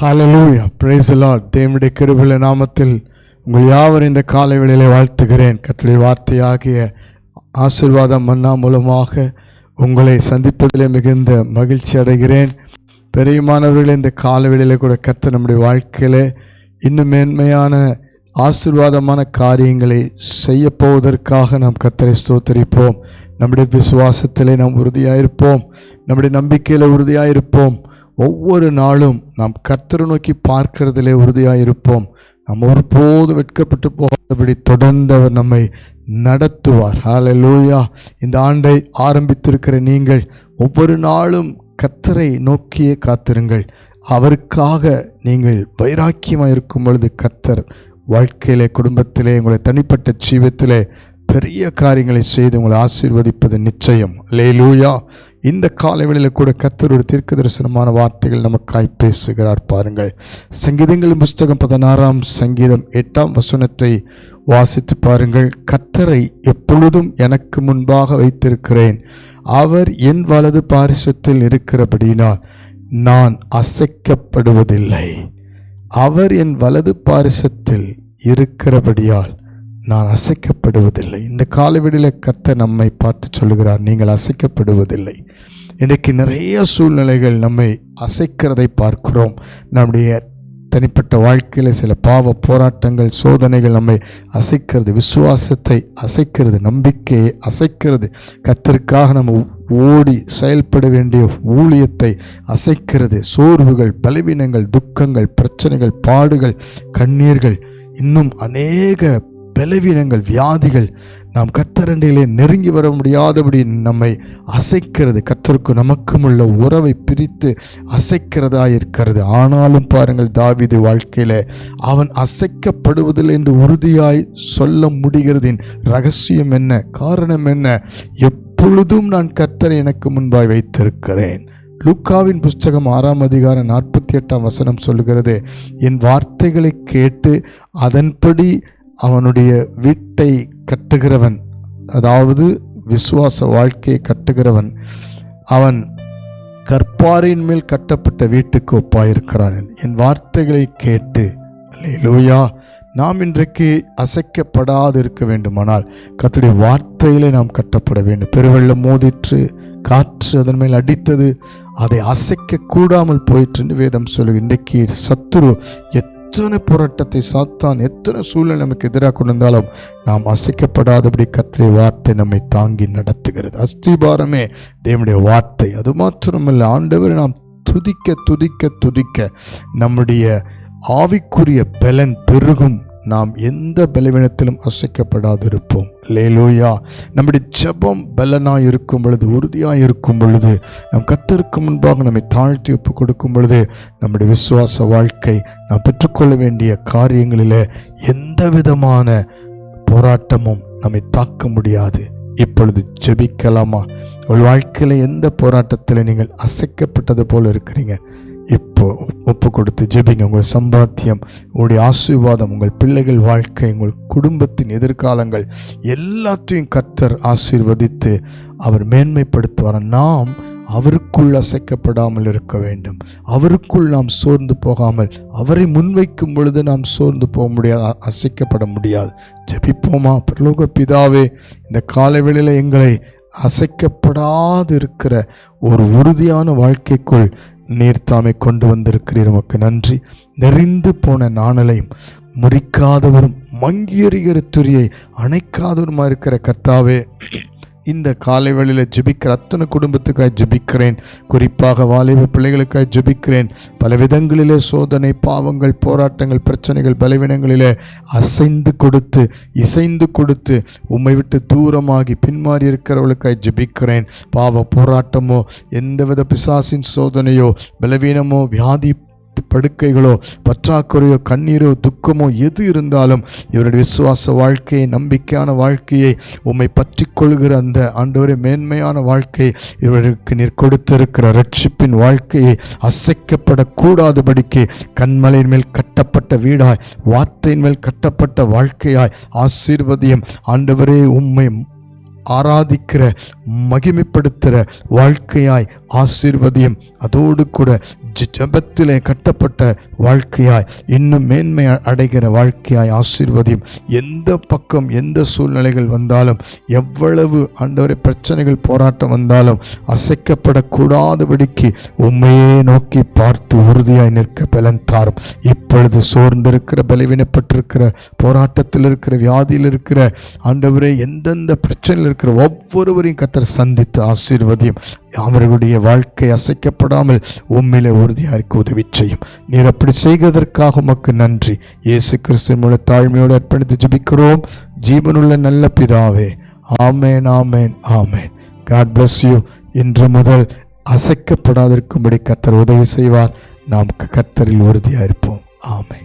ஹalleluya brace Lord தேவனுடைய கிருபில நாமத்தில் உங்கள் யாவரும் இந்த காலை வேளையிலே வாழ்த்துகிறேன். கர்த்தருடைய வார்த்தையாகிய ஆசிர்வாதம் மன்னா மூலமாக உங்களை சந்திப்பதிலே மிகுந்த மகிழ்ச்சி அடைகிறேன். பெரியமானவர்கள் இந்த காலை வேளையிலே கூட கத்த நம்முடைய வாழ்க்கையிலே இன்னும் மேன்மையான ஆசீர்வாதமான காரியங்களை செய்ய போவதற்காக நாம் கத்தரை ஸ்தோத்தரிப்போம். நம்முடைய விசுவாசத்திலே நாம் உறுதியாயிருப்போம். நம்முடைய நம்பிக்கையில் உறுதியாயிருப்போம். ஒவ்வொரு நாளும் நாம் கர்த்தரை நோக்கி பார்க்கிறதிலே உறுதியாக இருப்போம் நாம் ஒருபோது வெட்கப்பட்டு போகாதபடி தொடர்ந்து அவர் நம்மை நடத்துவார். ஹalleluya இந்த ஆண்டை ஆரம்பித்திருக்கிற நீங்கள் ஒவ்வொரு நாளும் கர்த்தரை நோக்கியே காத்திருங்கள். அவருக்காக நீங்கள் வைராக்கியமாக இருக்கும் பொழுது கர்த்தர் வாழ்க்கையிலே குடும்பத்திலே உங்களை தனிப்பட்ட ஜீவத்திலே பெரிய காரியங்களை செய்து உங்களை ஆசீர்வதிப்பது நிச்சயம். லேலூயா இந்த காலவெளியில் கூட கர்த்தருடைய தீர்க்க தரிசனமான வார்த்தைகள் நமக்காய் பேசுகிறார் பாருங்கள். சங்கீதங்களின் புஸ்தகம் பதினாறாம் சங்கீதம் எட்டாம் வசனத்தை வாசித்து பாருங்கள். கர்த்தரை எப்பொழுதும் எனக்கு முன்பாக வைத்திருக்கிறேன். அவர் என் வலது பாரிசத்தில் இருக்கிறபடியினால் நான் அசைக்கப்படுவதில்லை. அவர் என் வலது பாரிசத்தில் இருக்கிறபடியால் நான் அசைக்கப்படுவதில்லை. இந்த காலவெளியில் கர்த்த நம்மை பார்த்து சொல்லுகிறார் நீங்கள் அசைக்கப்படுவதில்லை. இன்றைக்கு நிறைய சூழ்நிலைகள் நம்மை அசைக்கிறதை பார்க்கிறோம். நம்முடைய தனிப்பட்ட வாழ்க்கையில் சில பாவ போராட்டங்கள் சோதனைகள் நம்மை அசைக்கிறது விசுவாசத்தை அசைக்கிறது நம்பிக்கையை அசைக்கிறது. கத்திற்காக நம்ம ஓடி செயல்பட வேண்டிய ஊழியத்தை அசைக்கிறது. சோர்வுகள் பலவீனங்கள் துக்கங்கள் பிரச்சனைகள் பாடுகள் கண்ணீர்கள் இன்னும் அநேக பலவீனங்கள் வியாதிகள் நாம் கத்தரண்டையிலே நெருங்கி வர முடியாதபடி நம்மை அசைக்கிறது. கத்தருக்கு நமக்கும் உள்ள உறவை பிரித்து அசைக்கிறதா இருக்கிறது ஆனாலும் பாருங்கள் தாவிது வாழ்க்கையில் அவன் அசைக்கப்படுவதில்லை என்று உறுதியாய் சொல்ல முடிகிறதின் ரகசியம் என்ன? காரணம் என்ன? எப்பொழுதும் நான் கர்த்தரை எனக்கு முன்பாய் வைத்திருக்கிறேன். லூக்காவின் புஸ்தகம் ஆறாம் அதிகாரம் நாற்பத்தி எட்டாம் வசனம் சொல்லுகிறது என் வார்த்தைகளை கேட்டு அதன்படி அவனுடைய வீட்டை கட்டுகிறவன் அதாவது விசுவாச வாழ்க்கையை கட்டுகிறவன் அவன் கற்பாரின் மேல் கட்டப்பட்ட வீட்டுக்கு ஒப்பாயிருக்கிறான். என் வார்த்தைகளை கேட்டு லூயா நாம் இன்றைக்கு அசைக்கப்படாது இருக்க வேண்டுமானால் கத்துடைய வார்த்தையிலே நாம் கட்டப்பட வேண்டும். பெருவெள்ளம் மோதிற்று காற்று அதன் மேல் அடித்தது அதை அசைக்க கூடாமல் போயிற்று வேதம் சொல்லு இன்றைக்கு சத்துரு எத்தனை போராட்டத்தை சாத்தான் எத்தனை சூழ்நிலை நமக்கு எதிராக கொண்டிருந்தாலும் நாம் அசைக்கப்படாதபடி கத்திரை வார்த்தை நம்மை தாங்கி நடத்துகிறது. அஸ்திபாரமே தேவனுடைய வார்த்தை. அது மாத்திரமல்ல ஆண்டவர் நாம் துதிக்க துதிக்க துதிக்க நம்முடைய ஆவிக்குரிய பலன் பெருகும். நாம் எந்த பலவீனத்திலும் அசைக்கப்படாதிருப்போம். லேலோயா நம்முடைய ஜெபம் பலனாக இருக்கும் பொழுது உறுதியாக இருக்கும் பொழுது நம் கத்திற்கு முன்பாக நம்மை தாழ்த்தி ஒப்பு கொடுக்கும் பொழுது நம்முடைய விசுவாச வாழ்க்கை நாம் பெற்றுக்கொள்ள வேண்டிய காரியங்களில் எந்த விதமான போராட்டமும் நம்மை தாக்க முடியாது. இப்பொழுது ஜெபிக்கலாமா? உங்கள் வாழ்க்கையில் எந்த போராட்டத்தில் நீங்கள் அசைக்கப்பட்டது போல் இருக்கிறீங்க? இப்போ ஒப்பு கொடுத்து ஜெபிங்க. உங்கள் சம்பாத்தியம் உங்களுடைய ஆசீர்வாதம் உங்கள் பிள்ளைகள் வாழ்க்கை உங்கள் குடும்பத்தின் எதிர்காலங்கள் எல்லாத்தையும் கர்த்தர் ஆசீர்வதித்து அவர் மேன்மைப்படுத்துவார்? நாம் அவருக்குள் அசைக்கப்படாமல் இருக்க வேண்டும். அவருக்குள் நாம் சோர்ந்து போகாமல் அவரை முன்வைக்கும் பொழுது நாம் சோர்ந்து போக முடியாது அசைக்கப்பட முடியாது. ஜெபிப்போமா? பிரலோக பிதாவே இந்த காலவெளியில் எங்களை அசைக்கப்படாது இருக்கிற ஒரு உறுதியான வாழ்க்கைக்குள் நீர் தாமே கொண்டு வந்திருக்கிறீர் உமக்கு நன்றி. நெறிந்து போன நாணலையும் முறிக்காதவரும் மங்கியறிகிற துரியை அணைக்காதவருமா இருக்கிற கர்த்தாவே. இந்த காலை வேளையில் ஜெபிக்கிற அத்தனை குடும்பத்துக்காக ஜெபிக்கிறேன். குறிப்பாக வாலிப பிள்ளைகளுக்காக ஜெபிக்கிறேன். பல விதங்களிலே சோதனை பாவங்கள் போராட்டங்கள் பிரச்சனைகள் பலவீனங்களிலே அசைந்து கொடுத்து இசைந்து கொடுத்து உம்மை விட்டு தூரமாகி பின்மாறி இருக்கிறவர்களுக்காக ஜெபிக்கிறேன். பாவ போராட்டமோ எந்தவித பிசாசின் சோதனையோ பலவீனமோ வியாதி படுக்கைகளோ பற்றாக்குறையோ கண்ணீரோ துக்கமோ எது இருந்தாலும் இவருடைய விசுவாச வாழ்க்கையை நம்பிக்கையான வாழ்க்கையை உம்மை பற்றி கொள்கிற அந்த ஆண்டவரை மேன்மையான வாழ்க்கை இவருக்கு நீர் கொடுத்திருக்கிற ரட்சிப்பின் வாழ்க்கையை அசைக்கப்படக்கூடாதபடிக்கு கண்மலையின் மேல் கட்டப்பட்ட வீடாய் வார்த்தையின் மேல் கட்டப்பட்ட வாழ்க்கையாய் ஆசீர்வதியம் ஆண்டவரே உம்மை ஆராதிக்கிற மகிமைப்படுத்துகிற வாழ்க்கையாய் ஆசீர்வதியும் அதோடு கூட ஜபத்திலே கட்டப்பட்ட வாழ்க்கையாய் இன்னும் மேன்மை அடைகிற வாழ்க்கையாய் ஆசீர்வதியும். எந்த பக்கம் எந்த சூழ்நிலைகள் வந்தாலும் எவ்வளவு ஆண்டவரை பிரச்சனைகள் போராட்டம் வந்தாலும் அசைக்கப்படக்கூடாதபடிக்கு உண்மையே நோக்கி பார்த்து உறுதியாய் நிற்க பலன் தாரும். இப்பொழுது சோர்ந்திருக்கிற பலவீனப்பட்டிருக்கிற போராட்டத்தில் இருக்கிற வியாதியில் இருக்கிற ஆண்டவரே எந்தெந்த பிரச்சனையில் இருக்கிற ஒவ்வொருவரையும் கத்தர் சந்தித்து ஆசீர்வதியும். அவர்களுடைய வாழ்க்கை அசைக்கப்படாமல் உண்மையிலே உறுதியாக இருக்க உதவி செய்யும். நீர் அப்படி செய்கிறதற்காக உமக்கு நன்றி. இயேசு கிறிஸ்துவின் மூல தாழ்மையோடு அர்ப்பணித்து ஜபிக்கிறோம். ஜீவனுள்ள நல்ல பிதாவே ஆமேன் ஆமேன் ஆமேன். காட் பிளஸ் யூ இன்று முதல் அசைக்கப்படாதிருக்கும்படி கத்தர் உதவி செய்வார். நாம் கத்தரில் உறுதியாக இருப்போம் ஆமேன்.